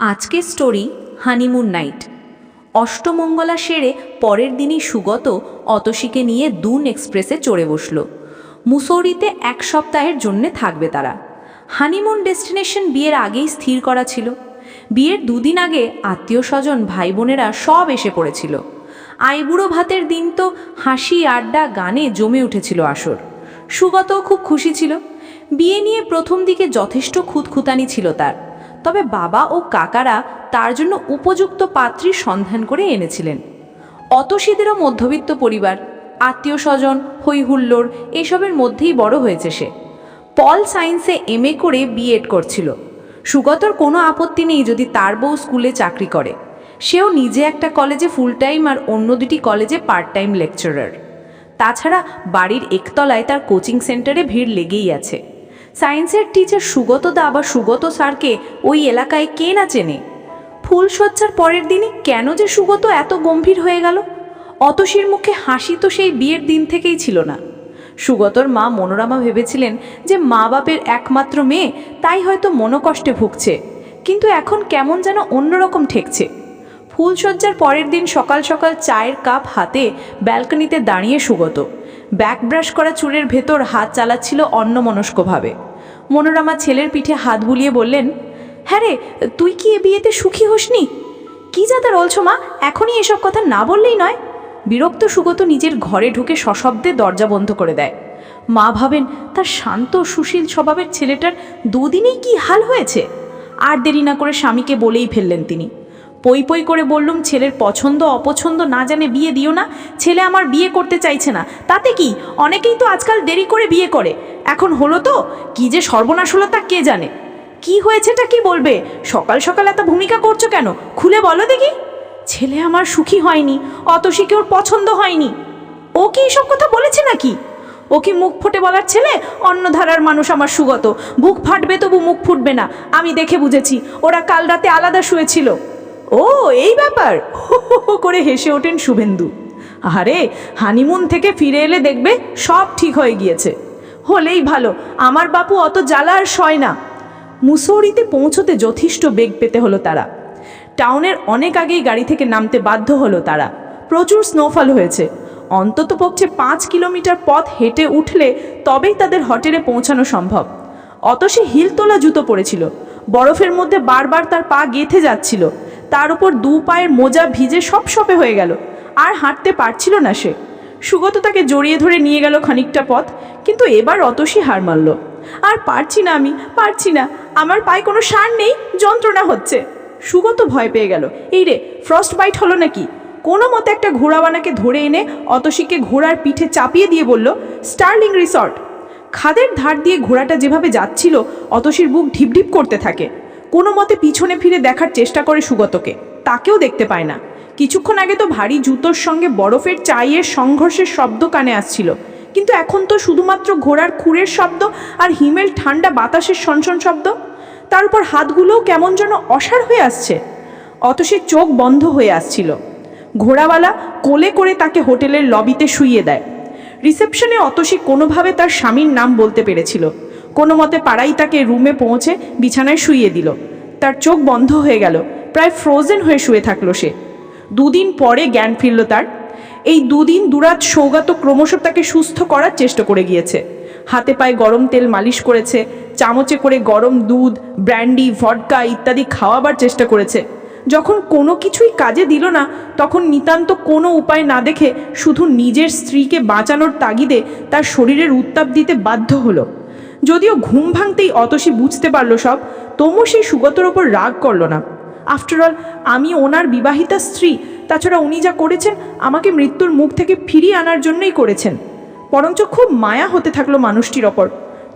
আজকের story honeymoon night Ashtamangala সেরে পরের দিনই সুগত অতসীকে নিয়ে দুন এক্সপ্রেসে চড়ে বসল। মুসৌরিতে এক সপ্তাহের জন্যে থাকবে তারা। হানিমুন ডেস্টিনেশন বিয়ের আগেই স্থির করা ছিল। বিয়ের দুদিন আগে আত্মীয় স্বজন ভাই বোনেরা সব এসে পড়েছিল। আইবুড়ো ভাতের দিন তো হাসি, আড্ডা, গানে জমে উঠেছিল আসর। সুগতও খুব খুশি ছিল। বিয়ে নিয়ে প্রথম দিকে যথেষ্ট খুঁতখুতানি ছিল তার। তবে বাবা ও কাকারা তার জন্য উপযুক্ত পাত্রীর সন্ধান করে এনেছিলেন। অতসীদেরও মধ্যবিত্ত পরিবার আত্মীয় স্বজন হই হুল্লোড় এসবের মধ্যেই বড় হয়েছে সে। পল সায়েন্সে এম করে বিএড করছিল। সুগতর কোনো আপত্তি নেই যদি তার বউ স্কুলে চাকরি করে। সেও নিজে একটা কলেজে ফুল টাইম আর অন্য দুটি কলেজে পার্ট টাইম লেকচারার তাছাড়া বাড়ির একতলায় তার কোচিং সেন্টারে ভিড় লেগেই আছে। সায়েন্সের টিচার সুগত দা বা সুগত স্যারকে ওই এলাকায় কে না চেনে? ফুলসজ্জার পরের দিনই কেন যে সুগত এত গম্ভীর হয়ে গেল? অতসীর মুখে হাসি তো সেই বিয়ের দিন থেকেই ছিল না। সুগতর মা মনোরমা ভেবেছিলেন যে মা বাপের একমাত্র মেয়ে তাই হয়তো মনোকষ্টে ভুগছে, কিন্তু এখন কেমন যেন অন্যরকম ঠেকছে। ফুলসজ্জার পরের দিন সকাল সকাল চায়ের কাপ হাতে ব্যালকনিতে দাঁড়িয়ে সুগত ব্যাক ব্রাশ করা চুলের ভেতর হাত চালাচ্ছিল অন্যমনস্কভাবে। মনোরমা ছেলের পিঠে হাত বুলিয়ে বললেন হ্যাঁ রে, তুই কি এ বিয়েতে সুখী হোসনি? কি যা তার অলছো মা, এখনই এসব কথা না বললেই নয়? বিরক্ত সুগত নিজের ঘরে ঢুকে সশব্দে দরজা বন্ধ করে দেয়। মা ভাবেন, তার শান্ত, সুশীল স্বভাবের ছেলেটার দুদিনেই কি হাল হয়েছে? আর দেরি না করে স্বামীকে বলেই ফেললেন তিনি। পই পই করে বললুম, ছেলের পছন্দ, অপছন্দ না জানে বিয়ে দিও না। ছেলে আমার বিয়ে করতে চাইছে না। তাতে কি? অনেকেই তো আজকাল দেরি করে বিয়ে করে। এখন হলো তো? কি যে সর্বনাশ হলো তা কে জানে? কি হয়েছেটা কি বলবে? সকাল সকাল এত ভূমিকা করছ কেন? খুলে বলো দেখি। ছেলে আমার সুখী হয়নি, অত অতসীকে ওর পছন্দ হয়নি। ও কি এসব কথা বলেছে নাকি? ও কি মুখ ফুটে বলার ছেলে? অন্য ধারার মানুষ আমার সুগত। বুক ফাটবে তবু মুখ ফুটবে না। আমি দেখে বুঝেছি, ওরা কাল রাতে আলাদা শুয়েছিল। ও, এই ব্যাপার। করে হেসে ওঠেন শুভেন্দু। আরে হানিমুন থেকে ফিরে এলে দেখবে সব ঠিক হয়ে গিয়েছে। হলেই ভালো, আমার বাপু অত জ্বালা আর সয় না। মুসৌরিতে পৌঁছতে যথেষ্ট বেগ পেতে হলো তারা। টাউনের অনেক আগেই গাড়ি থেকে নামতে বাধ্য হলো তারা। প্রচুর স্নোফল হয়েছে। অন্তত পক্ষে পাঁচ কিলোমিটার পথ হেঁটে উঠলে তবেই তাদের হোটেলে পৌঁছানো সম্ভব। অত সে হিল তোলা জুতো পরেছিল বরফের মধ্যে বারবার তার পা গেঁথে যাচ্ছিল। তার উপর দু পায়ের মোজা ভিজে সব সপে হয়ে গেল। আর হাঁটতে পারছিল না সে। সুগত তাকে জড়িয়ে ধরে নিয়ে গেল খানিকটা পথ, কিন্তু এবার অতসী হার মানল। আর পারছি না আমি, পারছি না। আমার পায়ে কোনো সার নেই, যন্ত্রণা হচ্ছে। সুগত ভয় পেয়ে গেল। এই রে ফ্রস্ট বাইট হলো নাকি? কোনো মতে একটা ঘোড়াবানাকে ধরে এনে অতসীকে ঘোড়ার পিঠে চাপিয়ে দিয়ে বলল, স্টার্লিং রিসর্ট। খাদের ধার দিয়ে ঘোড়াটা যেভাবে যাচ্ছিল, অতসীর বুক ঢিপঢিপ করতে থাকে। কোনো মতে পিছনে ফিরে দেখার চেষ্টা করে সুগতকে। তাকেও দেখতে পায় না। কিছুক্ষণ আগে তো ভারী জুতোর সঙ্গে বরফের চাইয়ের সংঘর্ষের শব্দ কানে আসছিল। কিন্তু এখন তো শুধুমাত্র ঘোড়ার খুরের শব্দ আর হিমেল ঠান্ডা বাতাসের সনসন শব্দ। তার উপর হাতগুলোও কেমন যেন অসাড় হয়ে আসছে। অতসীর চোখ বন্ধ হয়ে আসছিল। ঘোড়াওয়ালা কোলে করে তাকে হোটেলের লবিতে শুইয়ে দেয়। রিসেপশনে অতসী কোনোভাবে তার স্বামীর নাম বলতে পেরেছিল। কোনো মতে পাড়াই তাকে রুমে পৌঁছে বিছানায় শুইয়ে দিল। তার চোখ বন্ধ হয়ে গেল, প্রায় ফ্রোজেন হয়ে শুয়ে থাকল সে। দুদিন পরে জ্ঞান ফিরল তার। এই দুদিন দুরাত সৌগাত ক্রমশ তাকে সুস্থ করার চেষ্টা করে গিয়েছে। হাতে পায়ে গরম তেল মালিশ করেছে, চামচে করে গরম দুধ ব্র্যান্ডি ভডকা ইত্যাদি খাওয়াবার চেষ্টা করেছে। যখন কোনো কিছুই কাজে দিল না, তখন নিতান্ত কোনো উপায় না দেখে শুধু নিজের স্ত্রীকে বাঁচানোর তাগিদে তার শরীরের উত্তাপ দিতে বাধ্য হলো। যদিও ঘুম ভাঙতেই অতসী বুঝতে পারল সব তবু সেই সুগতর ওপর রাগ করল না। আফটারঅল আমি ওনার বিবাহিতা স্ত্রী, তাছাড়া উনি যা করেছেন আমাকে মৃত্যুর মুখ থেকে ফিরিয়ে আনার জন্যই করেছেন। বরঞ্চ খুব মায়া হতে থাকল মানুষটির ওপর।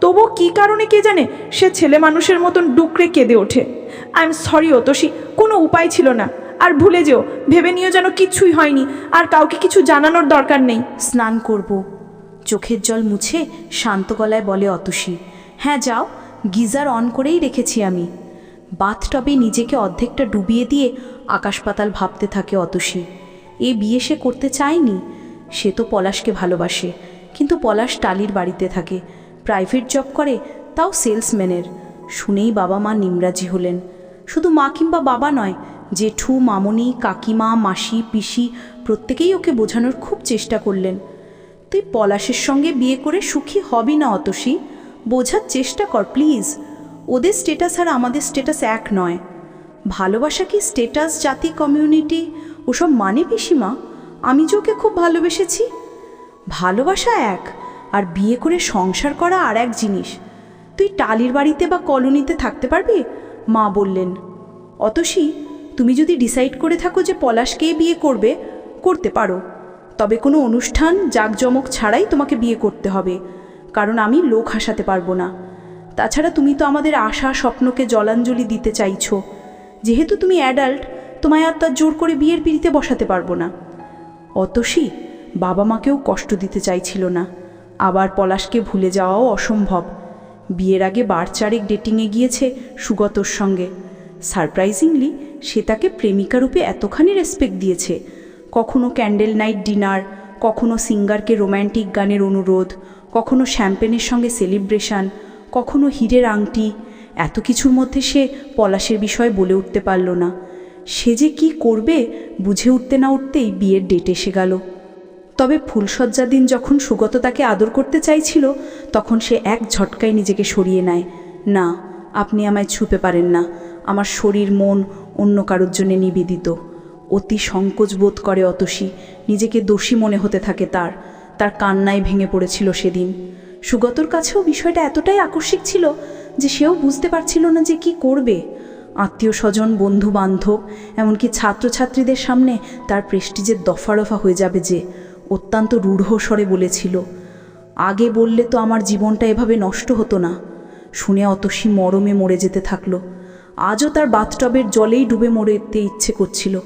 তবু কি কারণে কে জানে, সে ছেলে মানুষের মতন ডুকরে কেঁদে ওঠে। আই এম সরি অতসী, কোনো উপায় ছিল না। আর ভুলে যেও, ভেবে নিও যেন কিছুই হয়নি, আর কাউকে কিছু জানানোর দরকার নেই। স্নান করব। চোখের জল মুছে শান্ত গলায় বলে অতসী হ্যাঁ যাও, গিজার অন করেই রেখেছি আমি। বাথটবে নিজেকে অর্ধেকটা ডুবিয়ে দিয়ে আকাশ পাতাল ভাবতে থাকে অতসী, এ বিয়ে সে করতে চায়নি? সে তো পলাশকে ভালোবাসে, কিন্তু পলাশ টালির বাড়িতে থাকে, প্রাইভেট জব করে, তাও সেলসম্যানের। শুনেই বাবা মা নিমরাজি হলেন, শুধু মা কিংবা বাবা নয়, জেঠু, মামনি, কাকিমা, মাসি, পিসি, প্রত্যেকেই ওকে বোঝানোর খুব চেষ্টা করলেন। তুই পলাশের সঙ্গে বিয়ে করে সুখী হবি না অতসী। বোঝার চেষ্টা কর, প্লিজ। ওদের স্টেটাস আর আমাদের স্টেটাস এক নয়। ভালোবাসা কি স্টেটাস জাতি কমিউনিটি ওসব মানে পিসিমা? আমি যে ওকে খুব ভালোবেসেছি। ভালোবাসা এক, আর বিয়ে করে সংসার করা আর এক জিনিস। তুই টালির বাড়িতে বা কলোনিতে থাকতে পারবি? মা বললেন। অতসী, তুমি যদি ডিসাইড করে থাকো যে পলাশকেই বিয়ে করবে, করতে পারো। তবে কোনো অনুষ্ঠান, জাঁকজমক ছাড়াই তোমাকে বিয়ে করতে হবে, কারণ আমি লোক হাসাতে পারব না। তাছাড়া তুমি তো আমাদের আশা, স্বপ্নকে জলাঞ্জলি দিতে চাইছো। যেহেতু তুমি অ্যাডাল্ট, তোমায় আর তার জোর করে বিয়ের পিড়িতে বসাতে পারব না। অতসী, বাবা মাকেও কষ্ট দিতে চাইছিল না। আবার পলাশকে ভুলে যাওয়াও অসম্ভব। বিয়ের আগে বার চারেক ডেটিংয়ে গিয়েছে সুগতর সঙ্গে। সারপ্রাইজিংলি সে তাকে প্রেমিকা রূপে এতখানি রেসপেক্ট দিয়েছে। কখনো ক্যান্ডেল নাইট ডিনার কখনো সিঙ্গারকে রোম্যান্টিক গানের অনুরোধ, কখনো শ্যাম্পেনের সঙ্গে সেলিব্রেশন কখনো হীরের আংটি, এত কিছুর মধ্যে সে পলাশের বিষয়ে বলে উঠতে পারল না। সে যে কি করবে বুঝে উঠতে না উঠতেই বিয়ের ডেট এসে গেল। তবে ফুলসজ্জার দিন যখন সুগত তাকে আদর করতে চাইছিল, তখন সে এক ঝটকায় নিজেকে সরিয়ে নেয়। না, আপনি আমায় ছুপে পারেন না। আমার শরীর, মন অন্য কারোর জন্যে নিবেদিত। অতি সংকোচ বোধ করে অতসী। নিজেকে দোষী মনে হতে থাকে তার। তার কান্নায় ভেঙে পড়েছিল সেদিন। সুগতর কাছেও বিষয়টা এতটাই আকস্মিক ছিল যে সেও বুঝতে পারছিল না যে কি করবে। আত্মীয় স্বজন, বন্ধু বান্ধব, এমনকি ছাত্রছাত্রীদের সামনে তার প্রেস্টিজের দফা রফা হয়ে যাবে যে অত্যন্ত রূঢ় স্বরে বলেছিল, আগে বললে তো আমার জীবনটা এভাবে নষ্ট হতো না। শুনে অতসী মরমে মরে যেতে থাকল। আজও তার বাথটবের জলেই ডুবে মরেতে ইচ্ছে করছিল।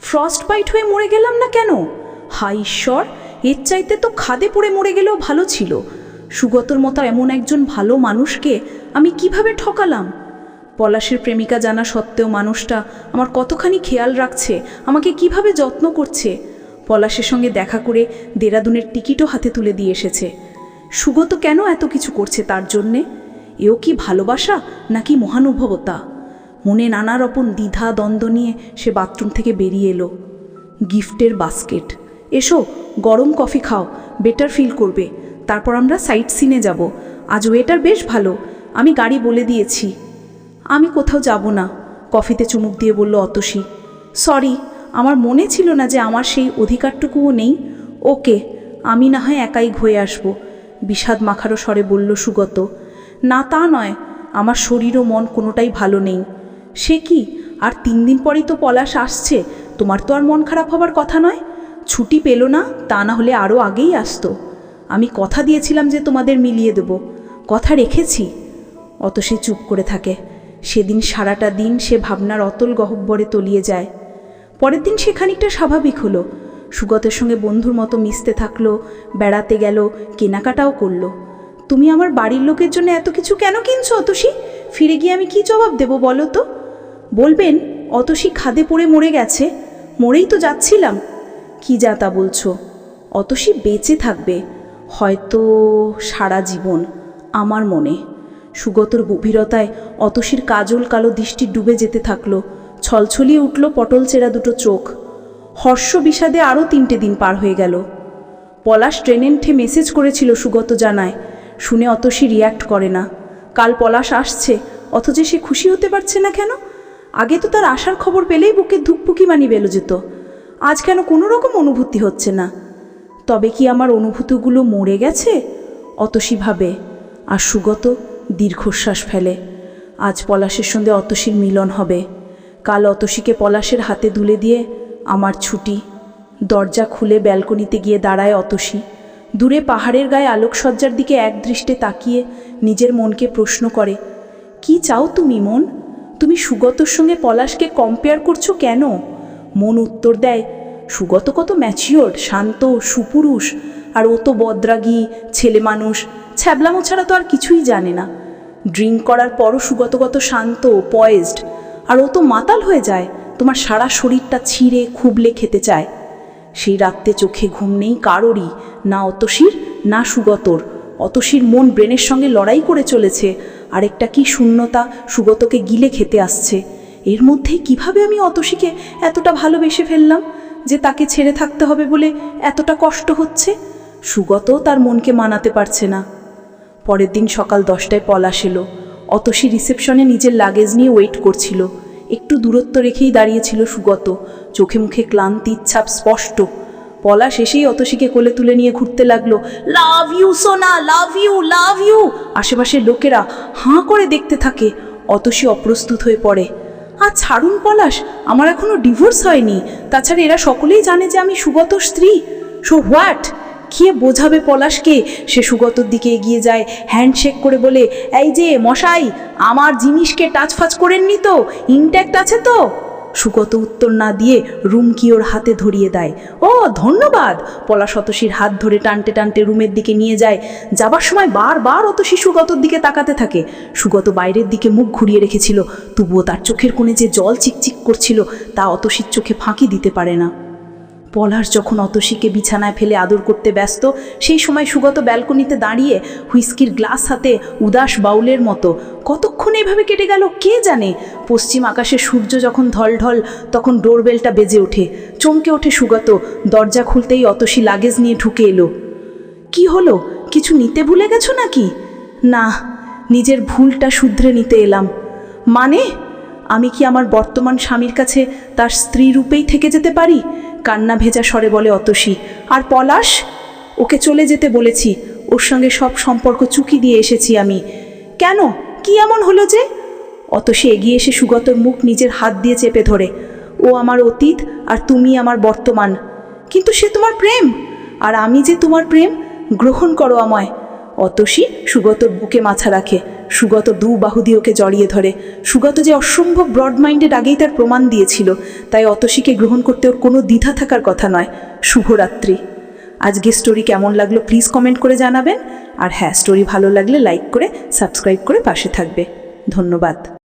ফ্রস্ট বাইট হয়ে মরে গেলাম না কেন? হাই ঈশ্বর, এর চাইতে তো খাদে পড়ে মরে গেলেও ভালো ছিল। সুগতর মতো এমন একজন ভালো মানুষকে আমি কীভাবে ঠকালাম? পলাশের প্রেমিকা জানা সত্ত্বেও মানুষটা আমার কতখানি খেয়াল রাখছে, আমাকে কীভাবে যত্ন করছে? পলাশের সঙ্গে দেখা করে দেরাদুনের টিকিটও হাতে তুলে দিয়ে এসেছে। সুগত কেন এত কিছু করছে তার জন্যে? এও কি ভালোবাসা নাকি মহানুভবতা? মনে নানা রকম দ্বিধা, দ্বন্দ্ব নিয়ে সে বাথরুম থেকে বেরিয়ে এলো। গিফটের বাস্কেট। এসো, গরম কফি খাও, বেটার ফিল করবে। তারপর আমরা সাইট সিনে যাব। আজ ওয়েটার বেশ ভালো, আমি গাড়ি বলে দিয়েছি। আমি কোথাও যাব না। কফিতে চুমুক দিয়ে বলল অতসী। সরি, আমার মনে ছিল না যে আমার সেই অধিকারটুকুও নেই। ওকে, আমি না হয় একাই ঘয়ে আসব। বিষাদ মাখারো স্বরে বলল সুগত। না তা নয়, আমার শরীর ও মন কোনোটাই ভালো নেই। সে কি? আর তিন দিন পরেই তো পলাশ আসছে। তোমার তো আর মন খারাপ হবার কথা নয়। ছুটি পেল না, তা না হলে আরও আগেই আসতো। আমি কথা দিয়েছিলাম যে তোমাদের মিলিয়ে দেব। কথা রেখেছি। অত সে চুপ করে থাকে। সেদিন সারাটা দিন সে ভাবনার অতল গহব্বরে তলিয়ে যায়। পরের দিন সে খানিকটা স্বাভাবিক হলো। সুগতের সঙ্গে বন্ধুর মতো মিশতে থাকল, বেড়াতে গেল, কেনাকাটাও করল। তুমি আমার বাড়ির লোকের জন্য এত কিছু কেন কিনছো অতসী? ফিরে গিয়ে আমি কি জবাব দেব বলো তো? বলবেন, অতসী খাদে পড়ে মরে গেছে, মরেই তো যাচ্ছিলাম। কি যা তা বলছো? অতসী বেঁচে থাকবে, হয়তো সারা জীবন, আমার মনে। সুগতর গভীরতায় অতসীর কাজল কালো দৃষ্টি ডুবে যেতে থাকল, ছলছলিয়ে উঠল পটল চেরা দুটো চোখ। হর্ষ বিষাদে আরও তিনটে দিন পার হয়ে গেল। পলাশ ট্রেনেন্টে মেসেজ করেছিল সুগত জানায়, শুনে অতসী রিয়্যাক্ট করে না। কাল পলাশ আসছে, অথচ সে খুশি হতে পারছে না কেন? আগে তো তার আসার খবর পেলেই বুকে ধুকপুকি মানি বেলো যেত। আজ কেন কোনো রকম অনুভূতি হচ্ছে না? তবে কি আমার অনুভূতিগুলো মরে গেছে? অতসী ভাবে। আর সুগত দীর্ঘশ্বাস ফেলে। আজ পলাশের সঙ্গে অতসীর মিলন হবে। কাল অতসীকে পলাশের হাতে দুলে দিয়ে আমার ছুটি। দরজা খুলে ব্যালকনিতে গিয়ে দাঁড়ায় অতসী। দূরে পাহাড়ের গায়ে আলোকসজ্জার দিকে একদৃষ্টে তাকিয়ে নিজের মনকে প্রশ্ন করে, কি চাও তুমি, মন? তুমি সুগতর সঙ্গে পলাশকে কম্পেয়ার করছ কেন? মন উত্তর দেয়, সুগত কত ম্যাচিওর শান্ত, সুপুরুষ, আর ও তো বদ্রাগী, ছেলে মানুষ, ছ্যাবলামো ছাড়া তো আর কিছুই জানে না। ড্রিঙ্ক করার পরও সুগত কত শান্ত পয়েজড আর ও তো মাতাল হয়ে যায়, তোমার সারা শরীরটা ছিঁড়ে, খুবলে খেতে চায়। সেই রাত্রে চোখে ঘুম নেই কারোরই, না অতসীর, না সুগতর। অতসীর মন ব্রেনের সঙ্গে লড়াই করে চলেছে আরেকটা কি শূন্যতা সুগতকে গিলে খেতে আসছে? এর মধ্যে কীভাবে আমি অতসীকে এতটা ভালোবেসে ফেললাম যে তাকে ছেড়ে থাকতে হবে বলে এতটা কষ্ট হচ্ছে? সুগত তার মনকে মানাতে পারছে না। পরের দিন সকাল দশটায় পলাশ এলো অতসী রিসেপশনে নিজের লাগেজ নিয়ে ওয়েট করছিল। একটু দূরত্ব রেখেই দাঁড়িয়েছিল সুগত। চোখে মুখে ক্লান্তির ছাপ স্পষ্ট। পলাশ এসেই অতসীকে কোলে তুলে নিয়ে ঘুরতে লাগল। লাভ ইউ সোনা লাভ ইউ লাভ ইউ আশেপাশের লোকেরা হাঁ করে দেখতে থাকে। অতসী অপ্রস্তুত হয়ে পড়ে। আর ছাড়ুন পলাশ, আমার এখনও ডিভোর্স হয়নি। তাছাড়া এরা সকলেই জানে যে আমি সুগত স্ত্রী। সো হোয়াট কে বোঝাবে পলাশকে? সে সুগতর দিকে এগিয়ে যায় হ্যান্ডশেক করে বলে, এই যে, মশাই, আমার জিনিসকে টাচ ফাচ করেননি তো? ইনট্যাক্ট আছে তো? সুগত উত্তর না দিয়ে রুমকি ওর হাতে ধরিয়ে দেয়। ও, ধন্যবাদ! পলা শতশীর হাত ধরে টানতে টানতে রুমের দিকে নিয়ে যায়। যাবার সময় বারবার অত শিশুগতর দিকে তাকাতে থাকে। সুগত বাইরের দিকে মুখ ঘুরিয়ে রেখেছিল। তবুও তার চোখের কোণে যে জল চিকচিক করছিল, তা অতসীর চোখে ফাঁকি দিতে পারে না। পলাশ যখন অতসীকে বিছানায় ফেলে আদর করতে ব্যস্ত, সেই সময় সুগত ব্যালকনিতে দাঁড়িয়ে হুইস্কির গ্লাস হাতে উদাস বাউলের মতো, কতক্ষণ এভাবে কেটে গেল, কে জানে? পশ্চিম আকাশে সূর্য যখন ঢল তখন ডোরবেলটা বেজে ওঠে। চমকে ওঠে সুগত, দরজা খুলতেই অতসী লাগেজ নিয়ে ঢুকে এলো। কি হলো? কিছু নিতে ভুলে গেছো নাকি? না, নিজের ভুলটা শুধরে নিতে এলাম। মানে? আমি কি আমার বর্তমান স্বামীর কাছে তার স্ত্রী রূপেই থেকে যেতে পারি? কান্না ভেজা স্বরে বলে অতসী। আর পলাশ? ওকে চলে যেতে বলেছি। ওর সঙ্গে সব সম্পর্ক চুকি দিয়ে এসেছি আমি। কেন? কি এমন হলো যে? অতসী এগিয়ে এসে সুগতর মুখ নিজের হাত দিয়ে চেপে ধরে। ও আমার অতীত আর তুমি আমার বর্তমান। কিন্তু সে তোমার প্রেম। আর আমি যে তোমার প্রেম, গ্রহণ করো আমায়। অতসী সুগতর বুকে মাথা রাখে। সুগত দু বাহু দিয়ে ওকে জড়িয়ে ধরে। সুগত যে অসম্ভব ব্রড মাইন্ডেড আগেই তার প্রমাণ দিয়েছিল, তাই অতসীকে গ্রহণ করতে ওর কোনো দ্বিধা থাকার কথা নয়। শুভরাত্রি। আজকে স্টোরি কেমন লাগল প্লিজ কমেন্ট করে জানাবেন। আর হ্যাঁ স্টোরি ভালো লাগলে লাইক করে সাবস্ক্রাইব করে পাশে থাকবে। ধন্যবাদ।